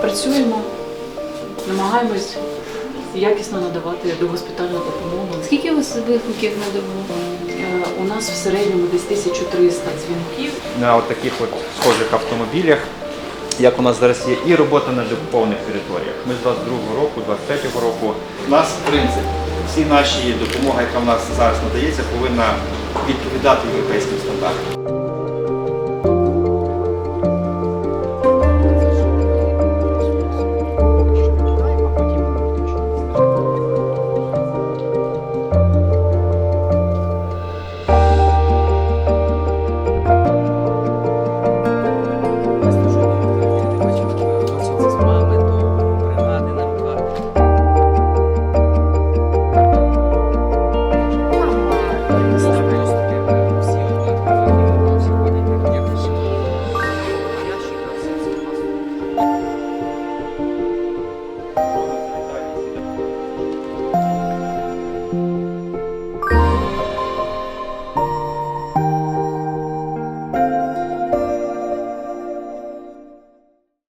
працюємо, намагаємось якісно надавати догоспітальну допомогу. Скільки у вас викликів на добу? Е, у нас в середньому десь 1300 дзвінків. на от таких от схожих автомобілях, як у нас зараз є, і робота на деокупованих територіях. Ми з 22-го року, 23-го року. У нас принцип. Всі наші допомоги, яка в нас зараз надається, повинна відповідати європейським стандартам.